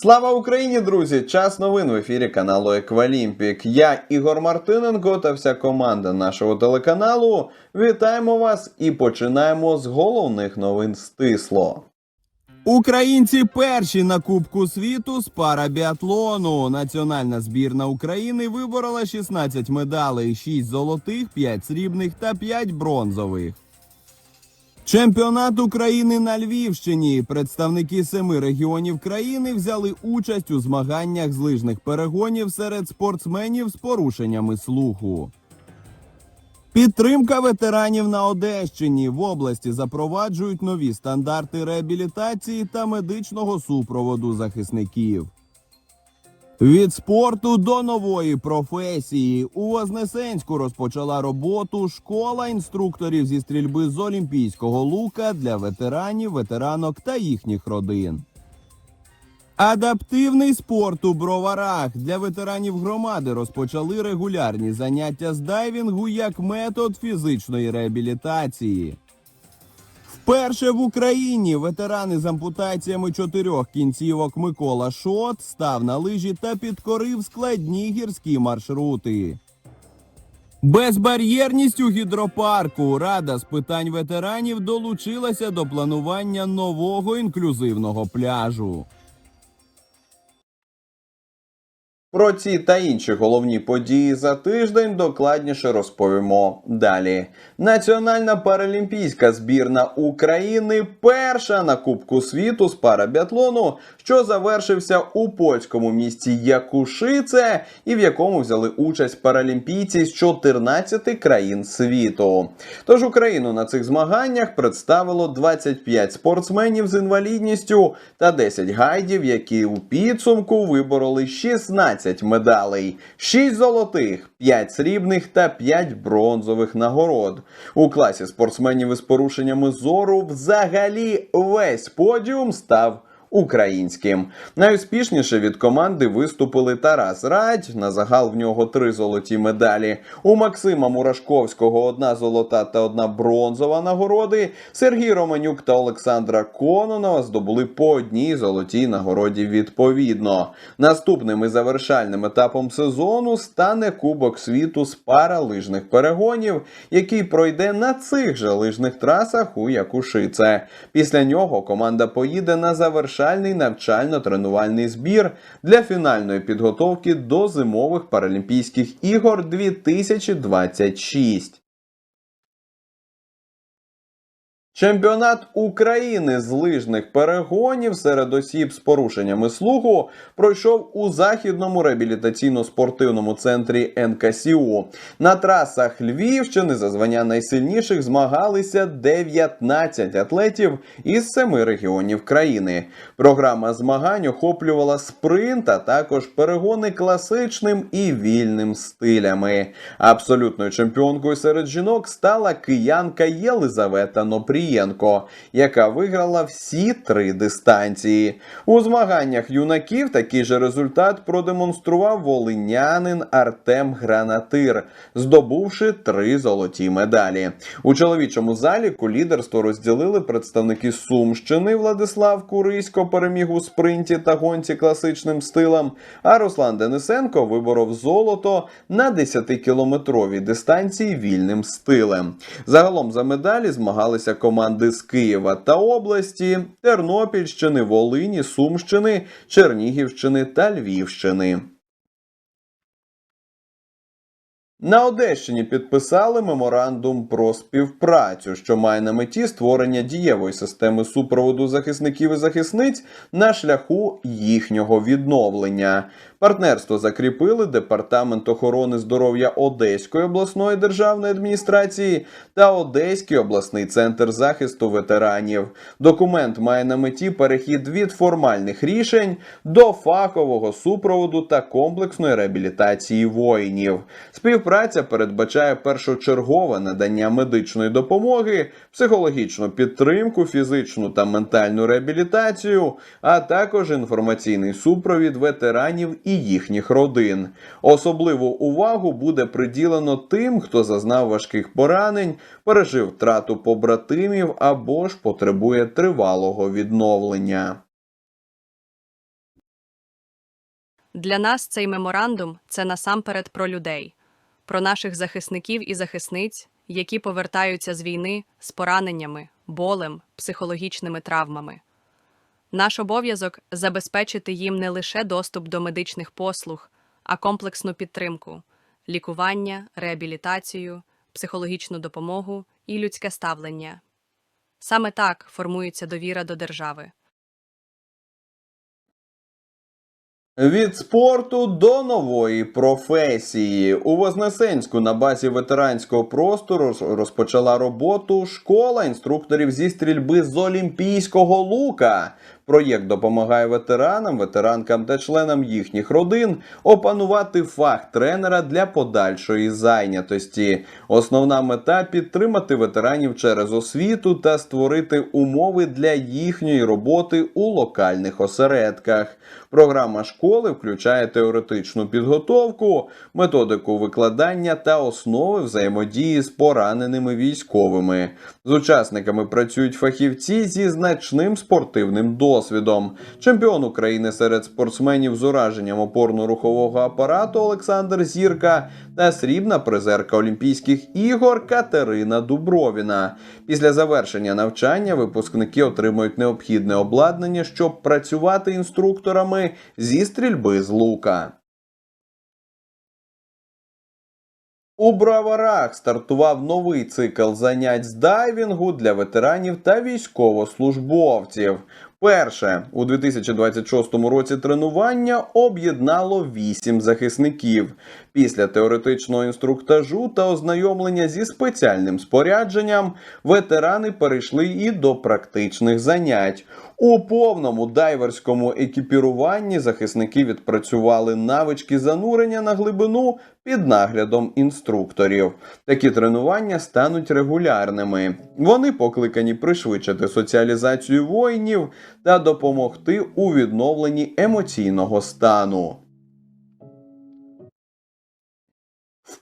Слава Україні, друзі! Час новин в ефірі каналу Еквалімпік. Я Ігор Мартиненко та вся команда нашого телеканалу. Вітаємо вас і починаємо з головних новин стисло. Українці перші на Кубку світу з парабіатлону. Національна збірна України виборола 16 медалей: 6 золотих, 5 срібних та 5 бронзових. Чемпіонат України на Львівщині. Представники семи регіонів країни взяли участь у змаганнях з лижних перегонів серед спортсменів з порушеннями слуху. Підтримка ветеранів на Одещині в області запроваджують нові стандарти реабілітації та медичного супроводу захисників. Від спорту до нової професії у Вознесенську розпочала роботу школа інструкторів зі стрільби з олімпійського лука для ветеранів, ветеранок та їхніх родин. Адаптивний спорт у броварах для ветеранів громади розпочали регулярні заняття з дайвінгу як метод фізичної реабілітації. Вперше в Україні ветерани з ампутаціями чотирьох кінцівок Микола Шот став на лижі та підкорив складні гірські маршрути. Безбар'єрність у гідропарку Рада з питань ветеранів долучилася до планування нового інклюзивного пляжу. Про ці та інші головні події за тиждень докладніше розповімо далі. Національна паралімпійська збірна України перша на Кубку світу з парабіатлону, що завершився у польському місті Якушице, і в якому взяли участь паралімпійці з 14 країн світу. Тож Україну на цих змаганнях представило 25 спортсменів з інвалідністю та 10 гайдів, які у підсумку вибороли 16 медалей, 6 золотих, 5 срібних та 5 бронзових нагород. У класі спортсменів із порушеннями зору взагалі весь подіум став українським. Найуспішніше від команди виступили Тарас Радь. На загал в нього три золоті медалі. У Максима Мурашковського одна золота та одна бронзова нагороди. Сергій Романюк та Олександра Кононова здобули по одній золотій нагороді відповідно. Наступним і завершальним етапом сезону стане Кубок світу з паралижних перегонів, який пройде на цих же лижних трасах у Якушице. Після нього команда поїде на завершальний навчально-тренувальний збір для фінальної підготовки до зимових Паралімпійських ігор 2026. Чемпіонат України з лижних перегонів серед осіб з порушеннями слуху пройшов у західному реабілітаційно-спортивному центрі НКСУ. На трасах Львівщини за звання найсильніших змагалися 19 атлетів із семи регіонів країни. Програма змагань охоплювала спринт, а також перегони класичним і вільним стилями. Абсолютною чемпіонкою серед жінок стала киянка Єлизавета Нопрієнко, яка виграла всі три дистанції. У змаганнях юнаків такий же результат продемонстрував волинянин Артем Гранатир, здобувши три золоті медалі. У чоловічому заліку лідерство розділили представники Сумщини Владислав Курисько переміг у спринті та гонці класичним стилем. А Руслан Денисенко виборов золото на 10-кілометровій дистанції вільним стилем. Загалом за медалі змагалися команди з Києва та області, Тернопільщини, Волині, Сумщини, Чернігівщини та Львівщини. На Одещині підписали меморандум про співпрацю, що має на меті створення дієвої системи супроводу захисників і захисниць на шляху їхнього відновлення. Партнерство закріпили Департамент охорони здоров'я Одеської обласної державної адміністрації та Одеський обласний центр захисту ветеранів. Документ має на меті перехід від формальних рішень до фахового супроводу та комплексної реабілітації воїнів. Співпраця передбачає першочергове надання медичної допомоги, психологічну підтримку, фізичну та ментальну реабілітацію, а також інформаційний супровід ветеранів і їхніх родин. Особливу увагу буде приділено тим, хто зазнав важких поранень, пережив втрату побратимів або ж потребує тривалого відновлення. Для нас цей меморандум це насамперед про людей, про наших захисників і захисниць, які повертаються з війни з пораненнями, болем, психологічними травмами. Наш обов'язок забезпечити їм не лише доступ до медичних послуг, а комплексну підтримку, лікування, реабілітацію, психологічну допомогу і людське ставлення. Саме так формується довіра до держави. Від спорту до нової професії у Вознесенську на базі ветеранського простору розпочала роботу школа інструкторів зі стрільби з олімпійського лука. Проєкт допомагає ветеранам, ветеранкам та членам їхніх родин опанувати фах тренера для подальшої зайнятості. Основна мета підтримати ветеранів через освіту та створити умови для їхньої роботи у локальних осередках. Програма школи включає теоретичну підготовку, методику викладання та основи взаємодії з пораненими військовими. З учасниками працюють фахівці зі значним спортивним досвідом. Чемпіон України серед спортсменів з ураженням опорно-рухового апарату Олександр Зірка та срібна призерка Олімпійських ігор Катерина Дубровіна. Після завершення навчання випускники отримують необхідне обладнання, щоб працювати інструкторами зі стрільби з лука. У браварах стартував новий цикл занять з дайвінгу для ветеранів та військовослужбовців. Перше у 2026 році тренування об'єднало вісім захисників. Після теоретичного інструктажу та ознайомлення зі спеціальним спорядженням ветерани перейшли і до практичних занять. У повному дайверському екіпіруванні захисники відпрацювали навички занурення на глибину під наглядом інструкторів. Такі тренування стануть регулярними. Вони покликані пришвидшити соціалізацію воїнів та допомогти у відновленні емоційного стану.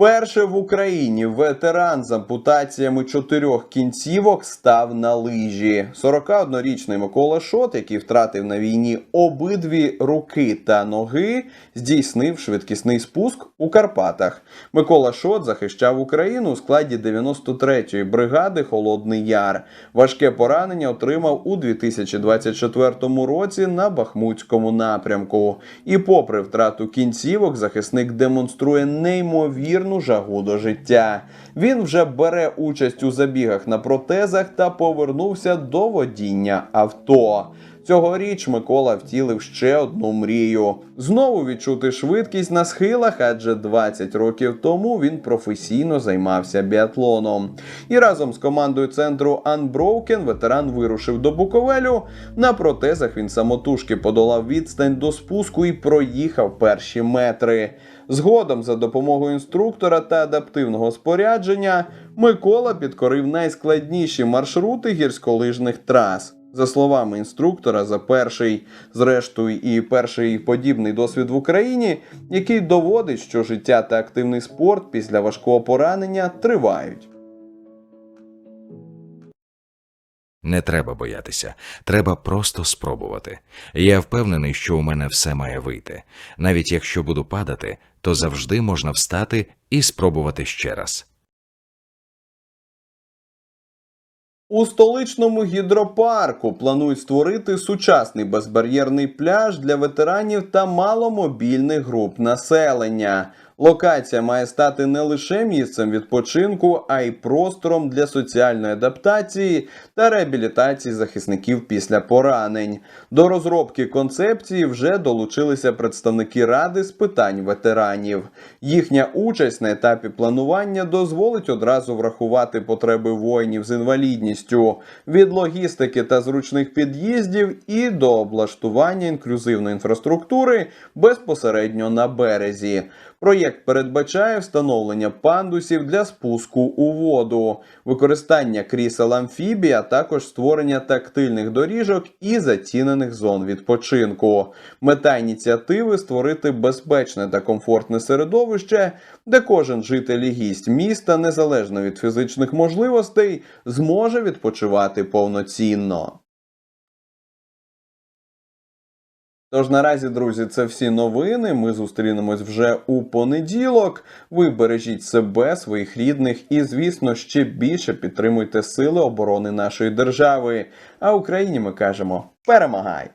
Вперше в Україні ветеран з ампутаціями чотирьох кінцівок став на лижі. 41-річний Микола Шот, який втратив на війні обидві руки та ноги, здійснив швидкісний спуск у Карпатах. Микола Шот захищав Україну у складі 93-ї бригади Холодний Яр. Важке поранення отримав у 2024 році на Бахмутському напрямку. І, попри втрату кінцівок, захисник демонструє неймовірну жагу до життя. Він вже бере участь у забігах на протезах та повернувся до водіння авто. Цьогоріч Микола втілив ще одну мрію: знову відчути швидкість на схилах, адже 20 років тому він професійно займався біатлоном. І разом з командою центру Unbroken ветеран вирушив до Буковелю. На протезах він самотужки подолав відстань до спуску і проїхав перші метри. Згодом, за допомогою інструктора та адаптивного спорядження, Микола підкорив найскладніші маршрути гірськолижних трас. За словами інструктора, за перший, зрештою, і перший подібний досвід в Україні, який доводить, що життя та активний спорт після важкого поранення тривають. Не треба боятися, треба просто спробувати. Я впевнений, що у мене все має вийти. Навіть якщо буду падати, то завжди можна встати і спробувати ще раз. У столичному гідропарку планують створити сучасний безбар'єрний пляж для ветеранів та маломобільних груп населення. Локація має стати не лише місцем відпочинку, а й простором для соціальної адаптації та реабілітації захисників після поранень. До розробки концепції вже долучилися представники ради з питань ветеранів. Їхня участь на етапі планування дозволить одразу врахувати потреби воїнів з інвалідністю від логістики та зручних під'їздів і до облаштування інклюзивної інфраструктури безпосередньо на березі. Проєкт передбачає встановлення пандусів для спуску у воду, використання крісел амфібії, також створення тактильних доріжок і зацінених зон відпочинку. Мета ініціативи створити безпечне та комфортне середовище, де кожен житель і гість міста, незалежно від фізичних можливостей, зможе відпочивати повноцінно. Тож наразі, друзі, це всі новини. Ми зустрінемось вже у понеділок. Ви бережіть себе, своїх рідних і, звісно, ще більше підтримуйте сили оборони нашої держави. А Україні ми кажемо: перемагай!